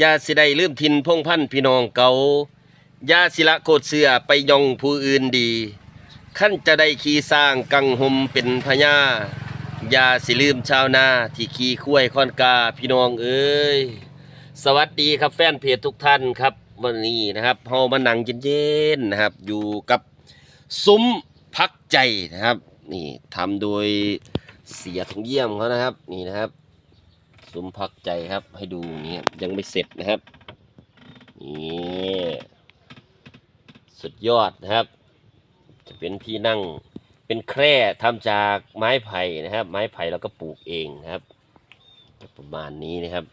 ยาสิได้ลืมทินพงพันพี่น้องเก่ายาสิละโคตรเสือไปยองผู้อื่นดีขั้นจะได้ขี่สร้างกังหมเป็นพญายาสิลืมชาวนาที่ขี่คุ้ยค่อนกาพี่น้องเอ้ยสวัสดีครับแฟนเพจทุกท่านครับ วันนี้นะครับเฮามานั่งเย็นๆนะครับ อยู่กับซุ้มพักใจนะครับ นี่ทำโดยเสียทองเยี่ยมเขานะครับ นี่นะครับ ซุ้มพักใจครับ ให้ดูนี่ครับยังไม่เสร็จนะครับนี่สุดยอดนะครับ จะเป็นที่นั่งเป็นแคร่ทำจากไม้ไผ่นะครับ ไม้ไผ่เราก็ปลูกเองนะครับ ประมาณนี้นะครับ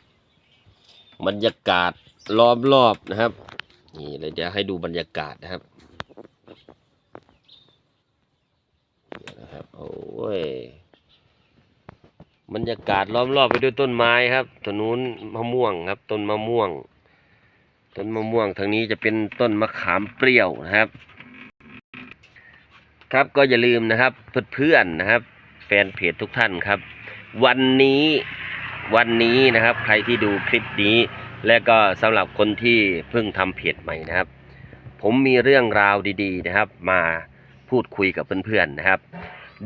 บรรยากาศล้อมรอบนะครับนี่เลยเดี๋ยวให้ดูบรรยากาศนะครับนะครับโอ้ย บรรยากาศล้อมรอบไปด้วยต้นไม้ครับต้นนู้นมะม่วงครับ ต้นมะม่วง ต้นมะม่วงทางนี้จะเป็นต้นมะขามเปรี้ยวนะครับ ครับก็อย่าลืมนะครับ เพื่อนๆนะครับ แฟนเพจทุกท่านครับ วันนี้วันนี้นะครับ ใครที่ดูคลิปนี้ และก็สำหรับคนที่เพิ่งทำเพจใหม่นะครับ ผมมีเรื่องราวดี ๆ นะครับ มาพูดคุยกับเพื่อนๆนะครับ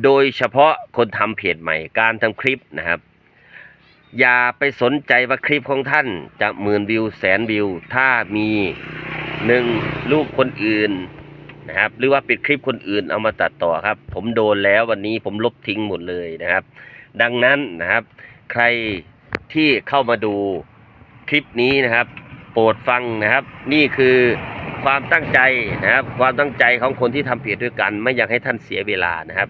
โดยเฉพาะคนทำเพจใหม่ การทำคลิปนะครับ อย่าไปสนใจว่าคลิปของท่านจะหมื่นวิวแสนวิว ถ้ามีหนึ่งรูปคนอื่นนะครับ หรือว่าเป็นคลิปคนอื่นเอามาตัดต่อครับ ผมโดนแล้ววันนี้ผมลบทิ้งหมดเลยนะครับ ดังนั้นนะครับ ใครที่เข้ามาดูคลิปนี้นะครับ โปรดฟังนะครับ นี่คือความตั้งใจนะครับ ความตั้งใจของคนที่ทำเพจด้วยกัน ไม่อยากให้ท่านเสียเวลานะครับ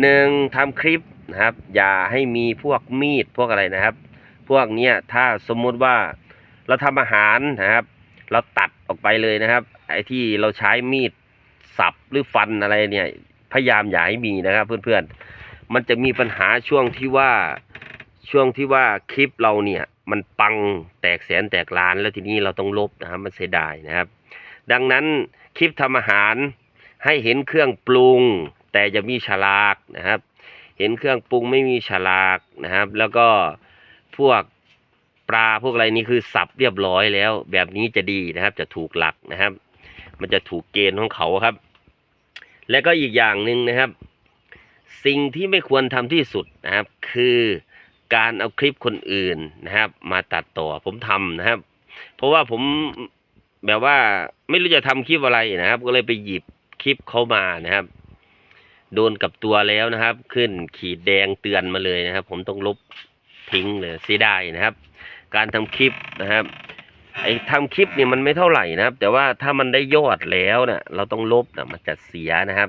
หนึ่งทำคลิปนะครับ อย่าให้มีพวกมีดพวกอะไรนะครับ พวกเนี้ยถ้าสมมุติว่าเราทำอาหารนะครับ เราตัดออกไปเลยนะครับ ไอ้ที่เราใช้มีดสับหรือฟันอะไรเนี่ย พยายามอย่าให้มีนะครับ เพื่อนๆ มันจะมีปัญหาช่วงที่ว่าช่วงที่ว่าคลิปเราเนี่ย มันปังแตกแสนแตกล้านแล้วทีนี้เราต้องลบนะครับ มันเสียดายนะครับ ดังนั้นคลิปทำอาหารให้เห็นเครื่องปรุง แต่จะมีฉลากนะครับ เห็นเครื่องปรุงไม่มีฉลากนะครับ แล้วก็พวกปลาพวกอะไรนี่คือสับเรียบร้อยแล้ว แบบนี้จะดีนะครับ จะถูกหลักนะครับ มันจะถูกเกณฑ์ของเขาครับ และก็อีกอย่างหนึ่งนะครับ สิ่งที่ไม่ควรทำที่สุดนะครับ คือการเอาคลิปคนอื่นนะครับ มาตัดต่อผมทำนะครับ เพราะว่าผมแบบว่าไม่รู้จะทำคลิปอะไรนะครับ ก็เลยไปหยิบคลิปเขามานะครับ โดนกับตัวแล้วนะครับ ขึ้นขีดแดงเตือนมาเลยนะครับ ผมต้องลบทิ้งเลยเสียดายนะครับ การทำคลิปนะครับไอ้ทำคลิปเนี่ยมันไม่เท่าไหร่นะครับ แต่ว่าถ้ามันได้ยอดแล้วเนะ่ะเราต้องลบนะมันจะเสียนะครับ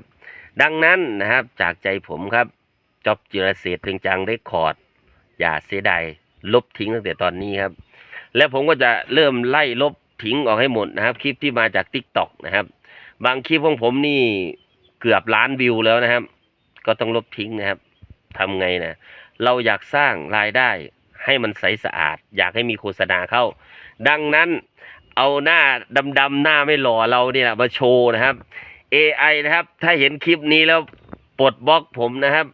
ดังนั้นนะครับจากใจผมครับจอบจิรเศษเพลงจังได้คอร์ด อย่าเสียดายลบทิ้งตั้งแต่ตอนนี้ครับ และผมก็จะเริ่มไล่ลบทิ้งออกให้หมดนะครับ คลิปที่มาจาก t ิ k t o k นะครับ บางคลิปของผมนี่ เกือบล้านวิวแล้วนะครับ ก็ต้องลบทิ้งนะครับทำไงนะเราอยากสร้างรายได้ให้มันใสสะอาด อยากให้มีโฆษณาเข้า ดังนั้นเอาหน้าดำๆหน้าไม่หล่อเราเนี่ยมาโชว์นะครับ AI นะครับ ถ้าเห็นคลิปนี้แล้วปลดบล็อกผมนะครับ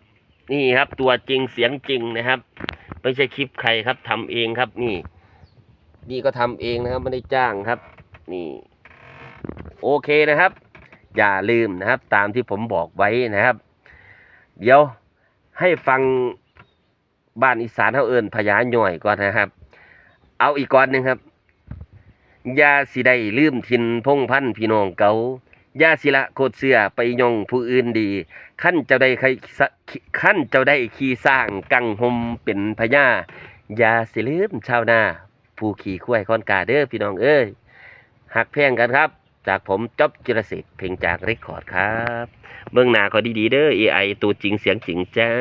นี่ครับ ตัวจริงเสียงจริงนะครับ ไม่ใช่คลิปใครครับทำเองครับนี่ นี่ก็ทำเองนะครับไม่ได้จ้างครับ นี่ โอเคนะครับ อย่าลืมนะครับ ตามที่ผมบอกไว้นะครับ เดี๋ยวให้ฟังบ้านอีสานเขาเอิญพญาหน่อยก่อนนะครับ เอาอีกก่อนหนึ่งครับยาสิได้ลืมทินพงพันพี่น้องเกายาสิละโคตรเสือไปยองผู้อื่นดี ขั้นเจ้าได้ใครขั้นเจ้าได้ขี่สร้างกังหมเป็นพญายาสิลืมชาวนาผู้ขี่คุ้ยคอนกาเด้อพี่น้องเอ้ยหักแพงกันครับ จากผมจ๊อบจิรศิษฐ์เพลงจากเรคคอร์ดครับ เบื้องหน้าก็ดีๆเด้อ AI ตัวจริงเสียงจริงจ้า